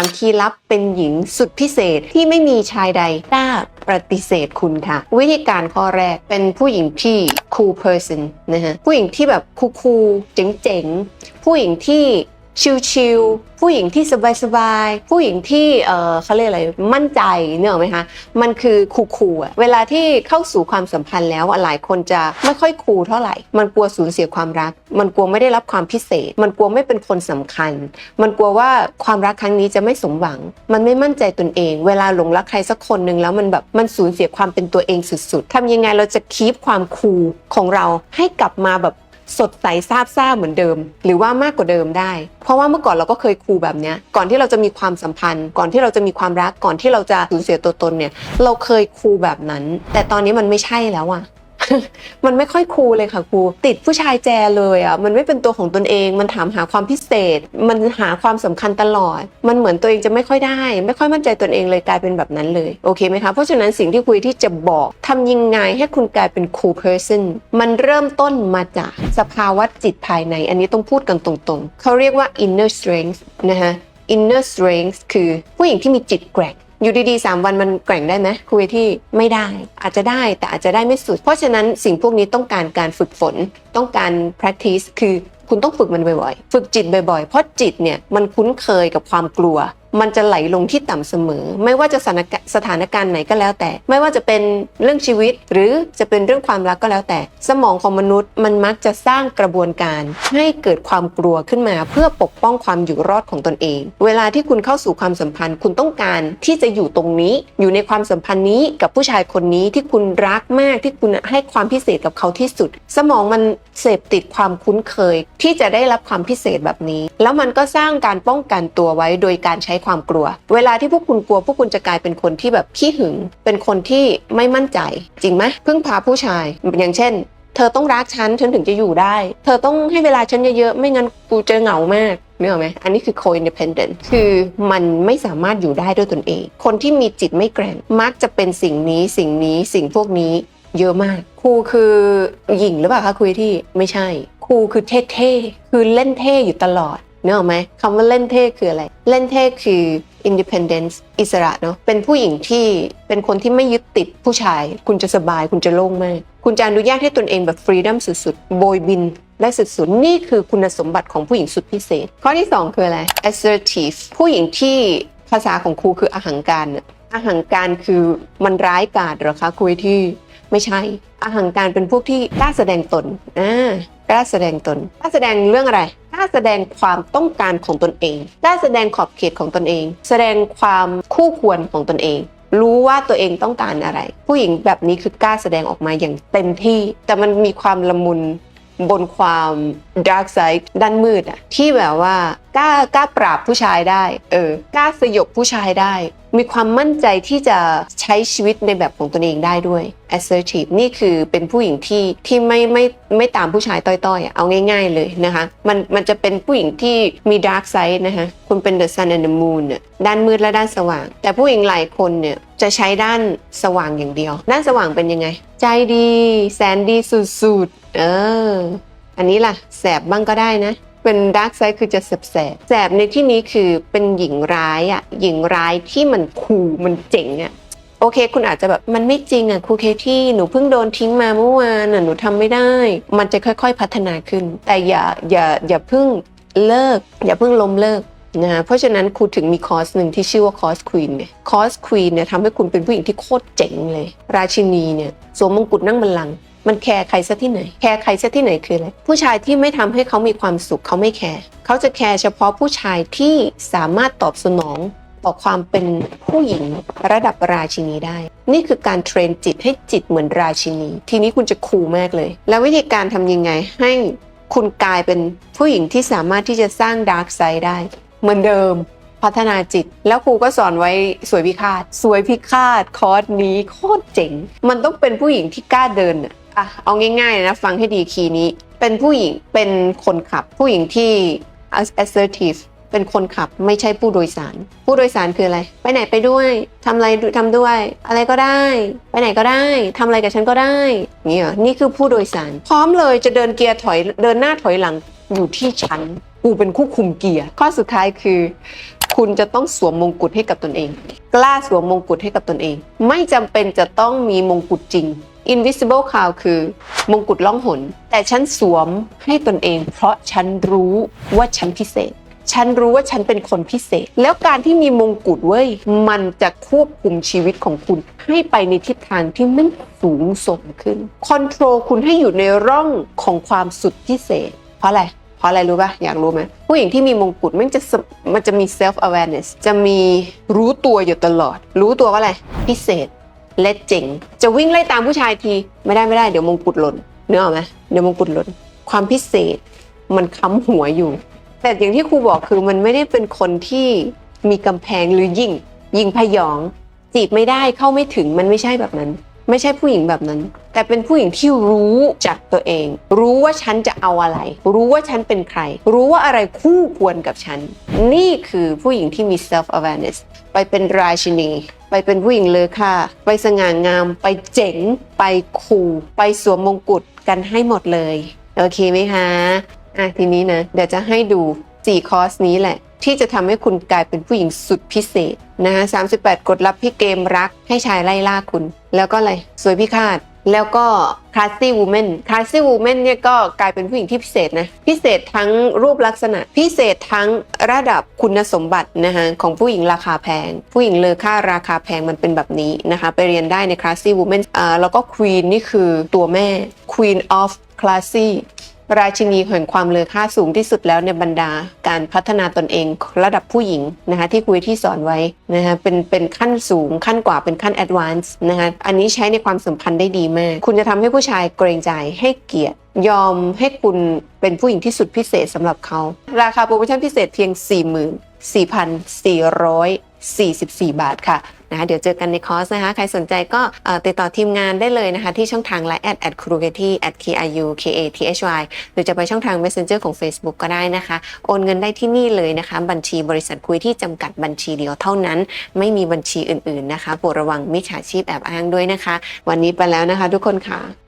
ามคีย์ลับเป็นหญิงสุดพิเศษที่ไม่มีชายใดกล้าปฏิเสธคุณค่ะ วิธีการข้อแรกเป็นผู้หญิงที่ cool person นะฮะผู้หญิงที่แบบคูลๆเจ๋งๆ ผู้หญิงที่ ชิลๆผู้หญิงที่สบายๆผู้หญิงที่เออเขาเรียกอะไรมั่นใจเนกอไหมคะมันคือคูลๆอะเวลาที่เข้าสู่ความสัมพันธ์แล้วหลายคนจะไม่ค่อยคูลเท่าไหร่ มันกลัวสูญเสียความรัก มันกลัวไม่ได้รับความพิเศษ มันกลัวไม่เป็นคนสำคัญ มันกลัวว่าความรักครั้งนี้จะไม่สมหวัง มันไม่มั่นใจตนเอง เวลาหลงรักใครสักคนหนึ่งแล้วมันแบบมันสูญเสียความเป็นตัวเองสุดๆทำยังไงเราจะคีปความคูลของเราให้กลับมาแบบ สดใสซาบซ่าเหมือนเดิม หรือว่ามากกว่าเดิมได้ เพราะว่าเมื่อก่อนเราก็เคยคูแบบเนี้ยก่อนที่เราจะมีความสัมพันธ์ ก่อนที่เราจะมีความรักก่อนที่เราจะสูญเสียตัวตนเนี่ยเราเคยคูแบบนั้น แต่ตอนนี้มันไม่ใช่แล้วอะ มันไม่ค่อยคูลเลยค่ะครูติดผู้ชายแจเลยอะมันไม่เป็นตัวของตนเอง มันถามหาความพิเศษ มันหาความสำคัญตลอด มันเหมือนตัวเองจะไม่ค่อยได้ ไม่ค่อยมั่นใจตนเองเลยกลายเป็นแบบนั้นเลยโอเคไหมคะเพราะฉะนั้นสิ่งที่คุยที่จะบอกทำยังไงให้คุณกลายเป็น cool person มันเริ่มต้นมาจากสภาวะจิตภายใน อันนี้ต้องพูดกันตรงๆ เขาเรียกว่า inner strength นะคะ inner strength คือผู้หญิงที่มีจิตแกร่ง อยู่ดีๆ 3 วันมันแกร่งได้ไหมคุยที่ไม่ได้ อาจจะได้แต่อาจจะได้ไม่สุด เพราะฉะนั้นสิ่งพวกนี้ต้องการการฝึกฝน ต้องการ practice คือคุณต้องฝึกมันบ่อยๆ ฝึกจิตบ่อยๆ เพราะจิตเนี่ยมันคุ้นเคยกับความกลัว มันจะไหลลงที่ต่ำเสมอ ไม่ว่าจะสถานกสถานการณ์ไหนก็แล้วแต่ ไม่ว่าจะเป็นเรื่องชีวิต หรือจะเป็นเรื่องความรักก็แล้วแต่ สมองของมนุษย์มันมักจะสร้างกระบวนการให้เกิดความกลัวขึ้นมา เพื่อปกป้องความอยู่รอดของตนเอง เวลาที่คุณเข้าสู่ความสัมพันธ์ คุณต้องการที่จะอยู่ตรงนี้ อยู่ในความสัมพันธ์นี้กับผู้ชายคนนี้ที่คุณรักมากที่คุณให้ความพิเศษกับเขาที่สุด สมองมันเสพติดความคุ้นเคย ที่จะได้รับความพิเศษแบบนี้ แล้วมันก็สร้างการป้องกันตัวไว้โดยการใช้ความกลัว เวลาที่พวกคุณกลัว พวกคุณจะกลายเป็นคนที่แบบขี้หึง เป็นคนที่ไม่มั่นใจ จริงไหมพึ่งพาผู้ชาย อย่างเช่น เธอต้องรักฉันฉันถึงจะอยู่ได้ เธอต้องให้เวลาฉันเยอะๆ ไม่งั้นกูจะเหงามากเนกอะไหมอันนี้คือ co-independent คือมันไม่สามารถอยู่ได้ด้วยตนเอง คนที่มีจิตไม่แกร่ง มักจะเป็นสิ่งนี้สิ่งนี้สิ่งพวกนี้เยอะมาก ครูคือหญิงหรือเปล่าคะคุยที่ไม่ใช่ ครูคือเท่ๆ คือเล่นเท่อยู่ตลอด เนอะไหมคำว่าเล่นเท่คืออะไร เล่นเท่คือ independence อิสระเนาะเป็นผู้หญิงที่เป็นคนที่ไม่ยึดติดผู้ชาย คุณจะสบายคุณจะโล่งมาก คุณจะอนุญาตให้ตนเองแบบ freedom สุดๆ โบยบินและสุดๆ นี่คือคุณสมบัติของผู้หญิงสุดพิเศษ ข้อที่ 2 คืออะไร assertive ผู้หญิงที่ภาษาของครูคืออหังการอาหังการคือมันร้ายกาจหรอคะคุยที่ไม่ใช่อาหังการเป็นพวกที่กล้าแสดงตนอ่ากล้าแสดงตนกล้าแสดงเรื่องอะไร ล้าแสดงความต้องการของตนเองกล้าแสดงขอบเขตของตนเอง แสดงความคู่ควรของตนเองรู้ว่าตัวเองต้องการอะไร ผู้หญิงแบบนี้คือกล้าแสดงออกมาอย่างเต็มที่ แต่มันมีความละมุนบนความดาร์กไซด์ด้านมืดอะที่แบบว่ากล้ากล้าปราบผู้ชายได้เออกล้าสยบผู้ชายได้ มีความมั่นใจที่จะใช้ชีวิตในแบบของตนเองได้ด้วย assertive นี่คือเป็นผู้หญิงที่ที่ไม่ไม่ไม่ตามผู้ชายต้อยๆ เอาง่าย ๆเลยนะคะมันมันจะเป็นผู้หญิงที่มี dark side นะคะคุณเป็น the sun and the moon ด้านมืดและด้านสว่าง แต่ผู้หญิงหลายคนเนี่ยจะใช้ด้านสว่างอย่างเดียว ด้านสว่างเป็นยังไง ใจดี แสนดีสุดๆเอออันนี้ล่ะแสบบ้างก็ได้นะ เป็นดาร์กไซด์คือจะแสบแสบแสบในที่นี้คือเป็นหญิงร้ายอะ่ะหญิงร้ายที่มันคูลมันเจ๋งอะ่ะโอเค คุณอาจจะแบบมันไม่จริงอะครูเคที่หนูเพิ่งโดนทิ้งมาเมื่อวานอะหนูทำไม่ได้ มันจะค่อย ๆพัฒนาขึ้น แต่อย่าอย่าอย่าเพิ่งเลิก อย่าเพิ่งล้มเลิกนะเพราะฉะนั้นครูถึงมีคอร์สหนึ่งที่ชื่อว่าคอร์สควีนเนี่ยคอร์สควีนเนี่ยทำให้คุณเป็นผู้หญิงที่โคตรเจ๋งเลย ราชินีเนี่ยสวมมงกุฎนั่งบัลลังก์ มันแคร์ใครซะที่ไหน แคร์ใครซะที่ไหนคืออะไร ผู้ชายที่ไม่ทำให้เขามีความสุขเขาไม่แคร์ เขาจะแคร์เฉพาะผู้ชายที่สามารถตอบสนองต่อความเป็นผู้หญิงระดับราชินีได้ นี่คือการเทรนจิตให้จิตเหมือนราชินี ทีนี้คุณจะคูลมากเลย แล้ววิธีการทำยังไงให้คุณกลายเป็นผู้หญิงที่สามารถที่จะสร้างดาร์กไซด์ได้ เหมือนเดิมพัฒนาจิต แล้วครูก็สอนไว้สวยพิฆาต สวยพิฆาตคอร์สนี้โคตรเจ๋ง มันต้องเป็นผู้หญิงที่กล้าเดินอะ อะเอาง่ายๆนะ ฟังให้ดีคีย์นี้ เป็นผู้หญิงเป็นคนขับ ผู้หญิงที่ assertive เป็นคนขับไม่ใช่ผู้โดยสาร ผู้โดยสารคืออะไร ไปไหนไปด้วยทำอะไรทำด้วย อะไรก็ได้ ไปไหนก็ได้ทำอะไรกับฉันก็ได้เนี่ยนี่คือผู้โดยสาร พร้อมเลยจะเดินเกียร์ถอยเดินหน้าถอยหลังอยู่ที่ฉันกูเป็นคู่คุมเกียร์ข้อสุดท้ายคือ คุณจะต้องสวมมงกุฎให้กับตนเอง กล้าสวมมงกุฎให้กับตนเอง ไม่จำเป็นจะต้องมีมงกุฎจริง invisible cloud คือมงกุฎล่องหน แต่ฉันสวมให้ตนเอง เพราะฉันรู้ว่าฉันพิเศษ ฉันรู้ว่าฉันเป็นคนพิเศษ แล้วการที่มีมงกุฎเว้ย มันจะควบคุมชีวิตของคุณ ให้ไปในทิศทางที่มันสูงส่งขึ้นคอนโทรลคุณให้อยู่ในร่องของความสุดพิเศษ เพราะอะไรเพราะอะไรรู้ป่ะ อยากรู้ไหมผู้หญิงที่มีมงกุฎมันจะมันจะมี self awareness จะมีรู้ตัวอยู่ตลอด รู้ตัวว่าอะไร พิเศษ และเจ๋ง จะวิ่งไล่ตามผู้ชายทีไม่ได้ไม่ได้เดี๋ยวมงกุฎหล่นเนื้ออกไหมเดี๋ยวมงกุฎหล่นความพิเศษมันค้ำหัวอยู่ แต่อย่างที่ครูบอกคือมันไม่ได้เป็นคนที่มีกำแพงหรือยิงยิงพยอง จีบไม่ได้เข้าไม่ถึงมันไม่ใช่แบบนั้น ไม่ใช่ผู้หญิงแบบนั้น แต่เป็นผู้หญิงที่รู้จักตัวเอง รู้ว่าฉันจะเอาอะไร รู้ว่าฉันเป็นใคร รู้ว่าอะไรคู่ควรกับฉัน นี่คือผู้หญิงที่มี self awareness ไปเป็นราชินี ไปเป็นผู้หญิงเลอค่าไปสง่างาม ไปเจ๋ง ไปคูลไปสวมมงกุฎกันให้หมดเลย โอเคไหมคะอะทีนี้นะ เดี๋ยวจะให้ดู 4 คอร์สนี้แหละ ที่จะทำให้คุณกลายเป็นผู้หญิงสุดพิเศษนะคะ38กฎลับพี่เกมรักให้ชายไล่ล่าคุณ แล้วก็อะไรสวยพิฆาต แล้วก็ classy woman classy woman เนี่ยก็กลายเป็นผู้หญิงที่พิเศษนะ พิเศษทั้งรูปลักษณะ พิเศษทั้งระดับคุณสมบัตินะคะของผู้หญิงราคาแพง ผู้หญิงเลอค่าราคาแพงมันเป็นแบบนี้นะคะ ไปเรียนได้ใน classy woman อ่าแล้วก็ queen นี่คือตัวแม่ queen of classy ราชินีแห่งความเลอค่าสูงที่สุดแล้วในบรรดาการพัฒนาตนเองระดับผู้หญิงนะคะที่คุยที่สอนไว้นะคะเป็นเป็นขั้นสูงขั้นกว่าเป็นขั้นแอดวานซ์นะคะอันนี้ใช้ในความสัมพันธ์ได้ดีมาก คุณจะทำให้ผู้ชายเกรงใจให้เกียรติยอมให้คุณเป็นผู้หญิงที่สุดพิเศษสำหรับเขา ราคาโปรโมชั่นพิเศษเพียง 44 บาทค่ะนะคะเดี๋ยวเจอกันในคอร์สนะคะ ใครสนใจก็ติดต่อทีมงานได้เลยนะคะ ที่ช่องทาง Line แอดแอดครูเกที่ at k i u k a t h y หรือจะไปช่องทาง Messenger ของ Facebook ก็ได้นะคะ โอนเงินได้ที่นี่เลยนะคะ บัญชีบริษัทคุยที่จำกัดบัญชีเดียวเท่านั้น ไม่มีบัญชีอื่นๆนะคะโปรดระวังมิจฉาชีพแอบอ้างด้วยนะคะ วันนี้ไปแล้วนะคะทุกคนค่ะ